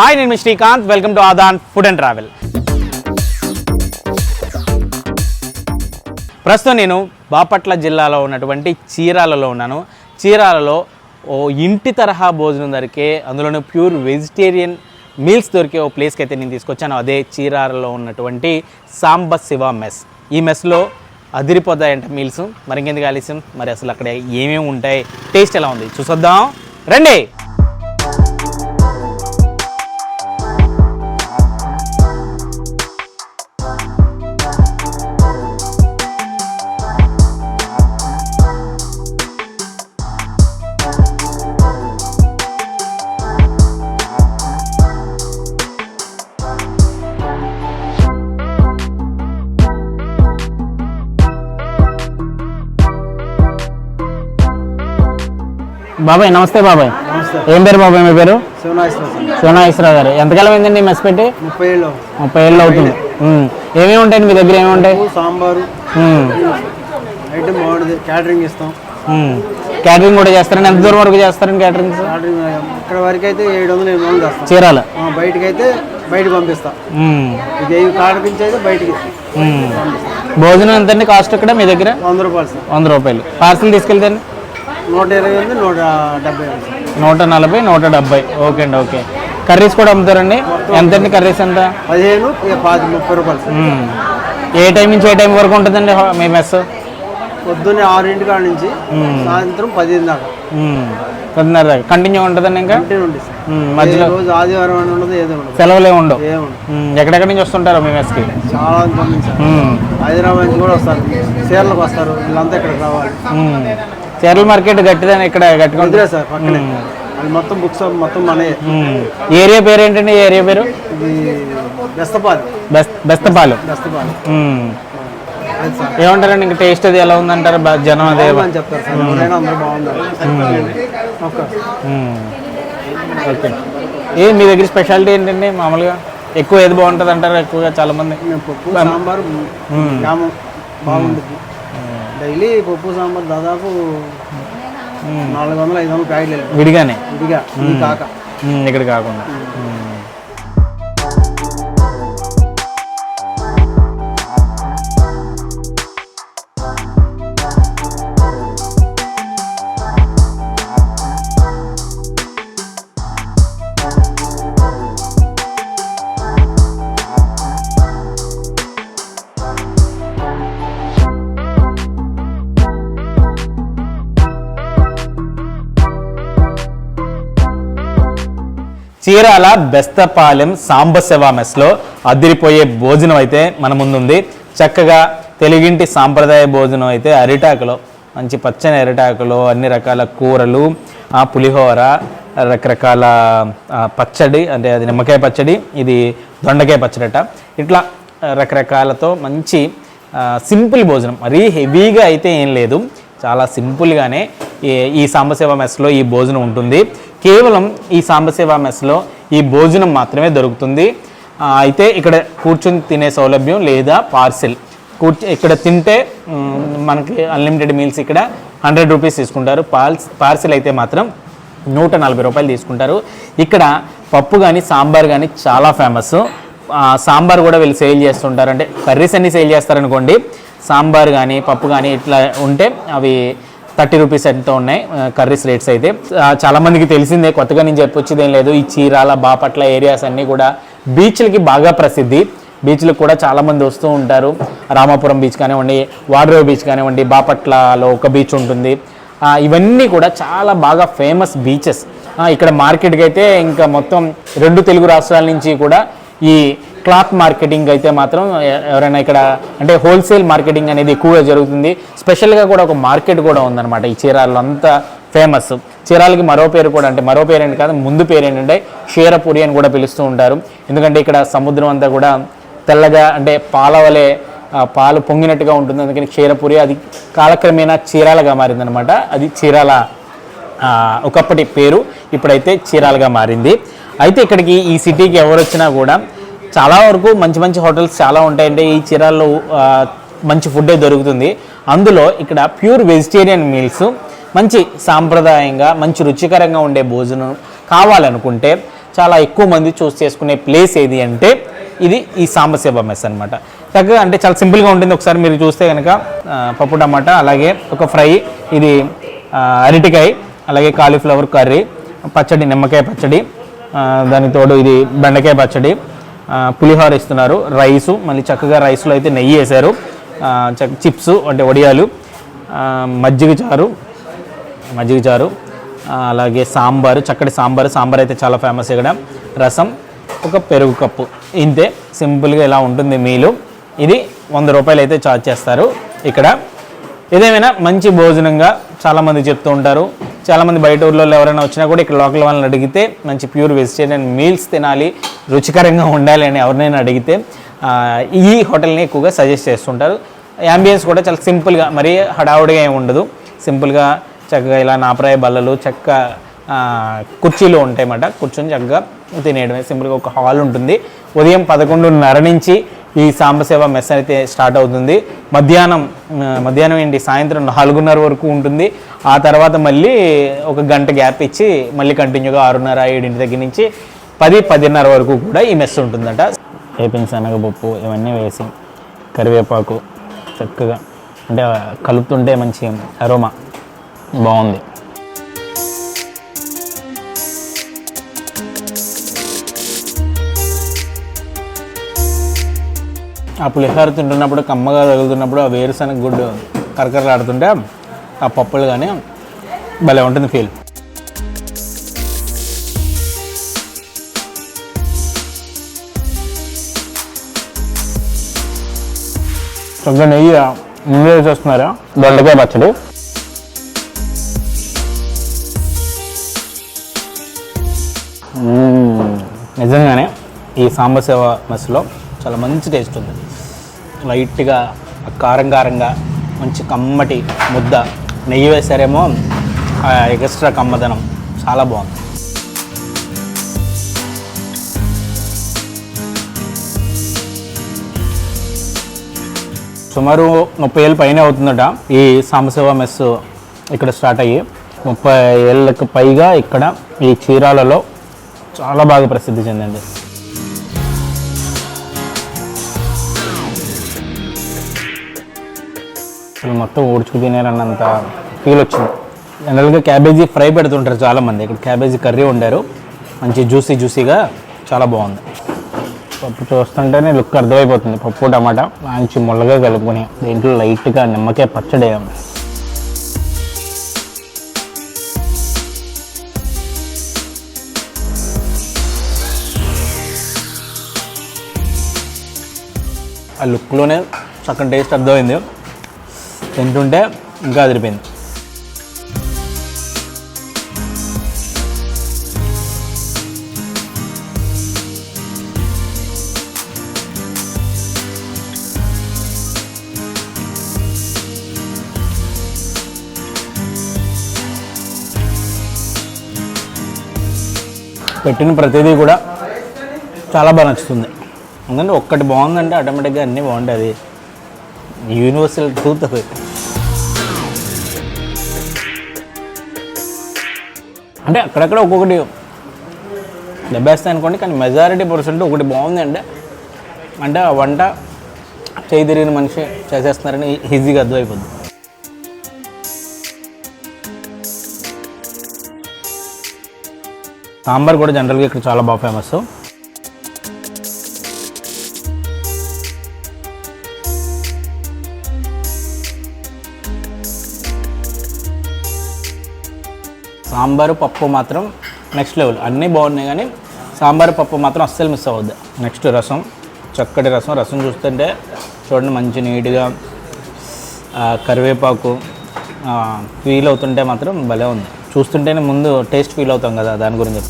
Hi నేను Srikanth. Welcome to Aadhan food and travel ప్రస్తుతం నేను బాపట్ల జిల్లాలో ఉన్నటువంటి చీరాలలో ఉన్నాను. చీరాలలో ఓ ఇంటి తరహా భోజనం దొరికే అందులోనూ ప్యూర్ వెజిటేరియన్ మీల్స్ దొరికే ఓ ప్లేస్కి అయితే నేను తీసుకొచ్చాను. అదే చీరాలలో ఉన్నటువంటి సాంబ శివ మెస్. ఈ మెస్లో అదిరిపోతాయంట మీల్స్. మరి ఇంకెందుకు ఆలస్యం? మరి అసలు అక్కడ ఏమేమి ఉంటాయి? టేస్ట్ ఎలా ఉంది? చూసొద్దాం. రండి! బాబాయ్ నమస్తే బాబాయ్. ఏం పేరు బాబాయ్ మీ పేరు? శివనాశ్వరం సోనాగేశ్వరరావు గారు. ఎంతకాలం అయిందండి మెస్ పెట్టి? ముప్పై ఏళ్ళు ముప్పై ఏళ్ళు అవుతుంది. ఏమేమి ఉంటాయండి మీ దగ్గర? ఏమేమి ఉంటాయి? సాంబారు. ఉమ్. ఐటమ్ బాగుంటుంది క్యాటరింగ్ ఇస్తాం. క్యాటరింగ్ కూడా చేస్తారండి? ఎంత దూరం వరకు చేస్తారండి క్యాటరింగ్ ఇక్కడ వరకు అయితే ఏడు వందలు ఎనిమిది వందలు చేస్తాం. చీరాల? బయటికి అయితే బయటకు పంపిస్తాం. ఇది కాడపించి అయితే బయటికి. భోజనం ఎంతండి? కాస్ట్ ఇక్కడ మీ దగ్గర? వంద రూపాయలు వంద రూపాయలు. పార్సిల్ తీసుకెళ్తాండి నూట ఇరవై ఉంది నూట డెబ్బై. నూట నలభై నూట డెబ్బై. ఓకే అండి ఓకే. కర్రీస్ కూడా అమ్ముతారండి? ఎంతండి కర్రీస్ ఎంత? పదిహేను పాతి ముప్పై రూపాయలు. ఏ టైం నుంచి ఏ టైం వరకు ఉంటుందండి మీ మెస్? పొద్దున్నే ఆరింటి కాడ నుంచి సాయంత్రం పదిహేను దాకా. పదిన్నర దాకా. కంటిన్యూ ఉంటుందండి ఇంకా? మధ్యలో. రోజు ఆదివారం అని ఉండదు ఏదో ఉండదు. సెలవులే ఉండవు. ఎక్కడెక్కడి నుంచి వస్తుంటారు మీ మెస్కి? చాలా మంది హైదరాబాద్ నుంచి కూడా వస్తారు. చీరలకు వస్తారు. వీళ్ళంతా ఇక్కడికి రావాలి. చీరల మార్కెట్ గట్టిదని ఇక్కడ గట్టిగా సార్ పక్కనే. అది మొత్తం బుక్స్ మొత్తం మనయే. ఏరియా పేరు ఏంటండి ఏరియా పేరు? బెస్తపాలి. ఏమంటారండి? ఇంకా టేస్ట్ అది ఎలా ఉందంటారు? జనం అదే అని చెప్తారు సార్. అందరూ ఓకే. ఏ మీ దగ్గర స్పెషాలిటీ ఏంటండి? మామూలుగా ఎక్కువ ఏది బాగుంటుంది అంటారు ఎక్కువగా చాలా మంది మేము పప్పు సాంబార్ గ్రామం బాగుంటుంది. డైలీ పప్పు సాంబార్ దాదాపు నాలుగు వందలు ఐదు వందలు ప్యాకెట్లు. విడిగానే? ఇది కాక. ఇక్కడ కాకుండా. చీరాల బెస్తపాలెం సాంబశివ మెస్లో అదిరిపోయే భోజనం అయితే మన ముందుంది. చక్కగా తెలుగింటి సాంప్రదాయ భోజనం అయితే అరిటాకులో మంచి పచ్చని అరిటాకులో అన్ని రకాల కూరలు పులిహోర రకరకాల పచ్చడి అంటే అది నిమ్మకాయ పచ్చడి ఇది దొండకాయ పచ్చడట. ఇట్లా రకరకాలతో మంచి సింపుల్ భోజనం. మరీ హెవీగా అయితే ఏం లేదు. చాలా సింపుల్గానే ఈ ఈ సాంబశివ మెస్లో ఈ భోజనం ఉంటుంది. కేవలం ఈ సాంబసేవా మెస్లో ఈ భోజనం మాత్రమే దొరుకుతుంది. అయితే ఇక్కడ కూర్చొని తినే సౌలభ్యం లేదా పార్సిల్. కూర్చో ఇక్కడ తింటే మనకి అన్లిమిటెడ్ మీల్స్ ఇక్కడ హండ్రెడ్ రూపీస్ తీసుకుంటారు. పార్స్ పార్సిల్ అయితే మాత్రం నూట నలభై రూపాయలు తీసుకుంటారు. ఇక్కడ పప్పు కానీ సాంబార్ కానీ చాలా ఫేమస్ సాంబార్ కూడా వీళ్ళు సేల్ చేస్తుంటారు. అంటే కర్రీస్ అన్నీ సేల్ చేస్తారనుకోండి సాంబార్ కానీ పప్పు కానీ ఇట్లా ఉంటే అవి థర్టీ రూపీస్ ఎంతో ఉన్నాయి కర్రీస్ రేట్స్ అయితే. చాలామందికి చాలా మందికి తెలిసిందే కొత్తగా నేను చెప్పొచ్చేది ఏం లేదు ఈ చీరాల బాపట్ల ఏరియాస్ అన్నీ కూడా బీచ్లకి బాగా ప్రసిద్ధి. బీచ్లకు కూడా చాలామంది వస్తూ ఉంటారు. రామాపురం బీచ్ కానివ్వండి వాడ్రో బీచ్ కానివ్వండి బాపట్లలో ఒక బీచ్ ఉంటుంది. ఇవన్నీ కూడా చాలా బాగా ఫేమస్ బీచెస్ ఇక్కడ మార్కెట్కి అయితే ఇంకా మొత్తం రెండు తెలుగు రాష్ట్రాల నుంచి కూడా ఈ క్లాత్ మార్కెటింగ్ అయితే మాత్రం ఎవరైనా ఇక్కడ అంటే హోల్సేల్ మార్కెటింగ్ అనేది ఎక్కువగా జరుగుతుంది. స్పెషల్గా కూడా ఒక మార్కెట్ కూడా ఉందన్నమాట ఈ చీరాల్లో అంతా ఫేమస్. చీరాలకి మరో పేరు కూడా అంటే మరో పేరు ఏంటి కాదు ముందు పేరు ఏంటంటే క్షీరపురి అని కూడా పిలుస్తూ ఉంటారు. ఎందుకంటే ఇక్కడ సముద్రం అంతా కూడా తెల్లగా అంటే పాలవలే పాలు పొంగినట్టుగా ఉంటుంది. అందుకని క్షీరపురి అది కాలక్రమేణా చీరాలగా మారిందనమాట అది చీరాల ఒకప్పటి పేరు. ఇప్పుడైతే చీరాలుగా మారింది. అయితే ఇక్కడికి ఈ సిటీకి ఎవరు వచ్చినా కూడా చాలా వరకు మంచి మంచి హోటల్స్ చాలా ఉంటాయంటే ఈ చీరాల్లో మంచి ఫుడ్డే దొరుకుతుంది. అందులో ఇక్కడ ప్యూర్ వెజిటేరియన్ మీల్స్ మంచి సాంప్రదాయంగా మంచి రుచికరంగా ఉండే భోజనం కావాలనుకుంటే చాలా ఎక్కువ మంది చూస్ చేసుకునే ప్లేస్ ఏది అంటే ఇది ఈ సాంబశివ మెస్ అనమాట చక్కగా అంటే చాలా సింపుల్గా ఉంటుంది. ఒకసారి మీరు చూస్తే కనుక పప్పు టమాటా అలాగే ఒక ఫ్రై ఇది అరటికాయ అలాగే కాలీఫ్లవర్ కర్రీ పచ్చడి నిమ్మకాయ పచ్చడి ఆ, దానికి తోడు ఇది బెండకాయ పచ్చడి పులిహోర ఇస్తున్నారు. రైసు మళ్ళీ చక్కగా రైస్లో అయితే నెయ్యి వేశారు. చక్క చిప్స్ అంటే వడియాలు మజ్జిగ చారు మజ్జిగ చారు అలాగే సాంబారు చక్కటి సాంబారు. సాంబార్ అయితే చాలా ఫేమస్ ఇక్కడ. రసం ఒక పెరుగు కప్పు. ఇంతే. సింపుల్గా ఇలా ఉంటుంది మీలు. ఇది వంద రూపాయలు అయితే ఛార్జ్ చేస్తారు. ఇక్కడ ఏదేమైనా మంచి భోజనంగా చాలామంది చెప్తూ ఉంటారు. చాలామంది బయట ఊర్లో ఎవరైనా వచ్చినా కూడా ఇక్కడ లోకల్ వాళ్ళని అడిగితే మంచి ప్యూర్ వెజిటేరియన్ మీల్స్ తినాలి రుచికరంగా ఉండాలి అని ఎవరినైనా అడిగితే ఈ హోటల్ని ఎక్కువగా సజెస్ట్ చేస్తుంటారు. యాంబియన్స్ కూడా చాలా సింపుల్గా మరీ హడావుడిగా ఏమి ఉండదు. సింపుల్గా చక్కగా ఇలా నాపరాయ బల్లలు చక్క కుర్చీలు ఉంటాయన్నమాట. కూర్చొని చక్కగా తినేయడమే. సింపుల్గా ఒక హాల్ ఉంటుంది. ఉదయం పదకొండున్నర నుంచి ఈ సాంబసేవ మెస్ అయితే స్టార్ట్ అవుతుంది. మధ్యాహ్నం మధ్యాహ్నం ఏంటి? సాయంత్రం నాలుగున్నర వరకు ఉంటుంది. ఆ తర్వాత మళ్ళీ ఒక గంట గ్యాప్ ఇచ్చి మళ్ళీ కంటిన్యూగా ఆరున్నర ఏడింటి దగ్గర నుంచి పది పదిన్నర వరకు కూడా ఈ మెస్ ఉంటుందట. వేపిన శనగపప్పు ఇవన్నీ వేసి కరివేపాకు చక్కగా అంటే కలుపుతుంటే మంచి అరోమా బాగుంది. ఆ పులిహోర తింటున్నప్పుడు కమ్మగా తగులుతున్నప్పుడు ఆ వేరుశనగ గుడ్డు కరకరలాడుతుంటే ఆ పప్పులు కానీ భలే ఉంటుంది ఫీల్ చక్కగా నెయ్యి ముందే వేసేస్తున్నారా దొండకాయ పచ్చడి. నిజంగానే ఈ సాంబ సేవ మెస్లో చాలా మంచి టేస్ట్ ఉంది లైట్గా కారం కారంగా మంచి కమ్మటి ముద్ద నెయ్యి వేసారేమో ఎక్స్ట్రా కమ్మదనం. చాలా బాగుంది. సుమారు ముప్పై ఏళ్ళు పైన అవుతుందట. ఈ సాంబశివ మెస్ ఇక్కడ స్టార్ట్ అయ్యి ముప్పై ఏళ్ళకు పైగా ఇక్కడ ఈ చీరాలలో చాలా బాగా ప్రసిద్ధి చెందింది. అసలు మొత్తం ఊడ్చుకు తినేరన్నంత ఫీల్ వచ్చింది. జనరల్గా క్యాబేజీ ఫ్రై పెడుతుంటారు చాలామంది. ఇక్కడ క్యాబేజీ కర్రీ వండారు. మంచి జ్యూసీ జ్యూసీగా చాలా బాగుంది. పప్పు చూస్తుంటేనే లుక్ అర్థమైపోతుంది. పప్పు టమాటా మంచి ముళ్ళగా కలుపుకొని దీంట్లో లైట్గా నిమ్మకాయ పచ్చడి ఆ లుక్లోనే చక్కని టేస్ట్ అర్థమైంది. తింటుంటే ఇంకా అదిరిపోయింది. పెట్టిన ప్రతిదీ కూడా చాలా బాగా నచ్చుతుంది. ఎందుకంటే ఒక్కటి బాగుందంటే ఆటోమేటిక్గా అన్నీ బాగుంటాయి. అది యూనివర్సల్ ట్రూత్ అది. అంటే అక్కడక్కడ ఒక్కొక్కటి దెబ్బేస్తాయి అనుకోండి కానీ మెజారిటీ పర్సెంట్ ఒకటి బాగుంది అంటే అంటే ఆ వంట చేయి తిరిగిన మనిషి చేసేస్తున్నారని ఈజీగా అర్థమైపోద్ది. సాంబార్ కూడా జనరల్గా ఇక్కడ చాలా బాగా ఫేమస్ సాంబారు పప్పు మాత్రం నెక్స్ట్ లెవెల్ అన్నీ బాగున్నాయి కానీ సాంబారు పప్పు మాత్రం అస్సలు మిస్ అవ్వద్దు. నెక్స్ట్ రసం చక్కటి రసం. రసం చూస్తుంటే చూడండి మంచి నీట్గా కరివేపాకు ఫీల్ అవుతుంటే మాత్రం భలే ఉంది. చూస్తుంటేనే ముందు టేస్ట్ ఫీల్ అవుతాం కదా దాని గురించి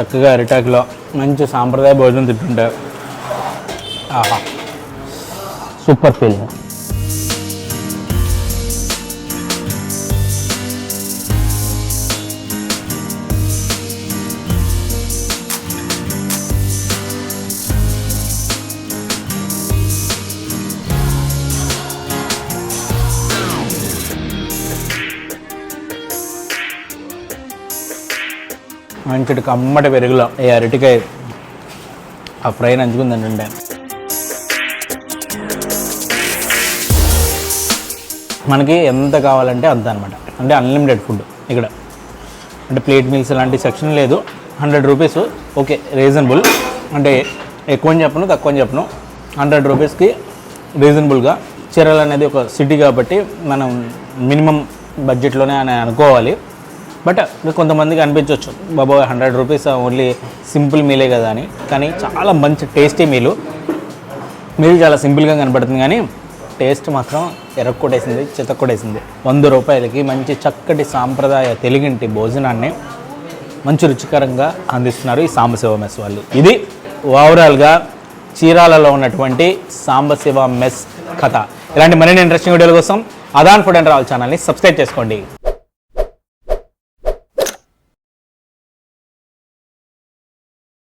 చక్కగా అరిటాకులో మంచి సాంప్రదాయ భోజనం తింటుంటారు. ఆహా. సూపర్ ఫీలింగ్ మంచిటి కమ్మటి పెరుగులో. ఈ అరటికాయ ఆ ఫ్రై నంచుకుందండి మనకి ఎంత కావాలంటే అంత అనమాట అంటే అన్లిమిటెడ్ ఫుడ్ ఇక్కడ. అంటే ప్లేట్ మీల్స్ లాంటి సెక్షన్ లేదు. హండ్రెడ్ రూపీస్ ఓకే రీజనబుల్ అంటే ఎక్కువ అని చెప్పను తక్కువ అని చెప్పను. హండ్రెడ్ రూపీస్కి రీజనబుల్గా చీరలు అనేది ఒక సిటీ కాబట్టి మనం మినిమం బడ్జెట్లోనే అని అనుకోవాలి. బట్ కొంతమందికి అనిపించవచ్చు బాబా హండ్రెడ్ రూపీస్ ఓన్లీ సింపుల్ మీలే కదా అని. కానీ చాలా మంచి టేస్టీ మీలు మీల్ చాలా సింపుల్గా కనబడుతుంది కానీ టేస్ట్ మాత్రం ఎరక్కొట్టేసింది చితక్కొట్టేసింది. వంద రూపాయలకి మంచి చక్కటి సాంప్రదాయ తెలుగింటి భోజనాన్ని మంచి రుచికరంగా అందిస్తున్నారు ఈ సాంబశివ మెస్ వాళ్ళు. ఇది ఓవరాల్గా చీరాలలో ఉన్నటువంటి సాంబశివ మెస్ కథ. ఇలాంటి మరిన్ని ఇంట్రెస్టింగ్ వీడియోల కోసం అదాన్ ఫుడ్ అండ్ రావల్ ఛానల్ని సబ్స్క్రైబ్ చేసుకోండి.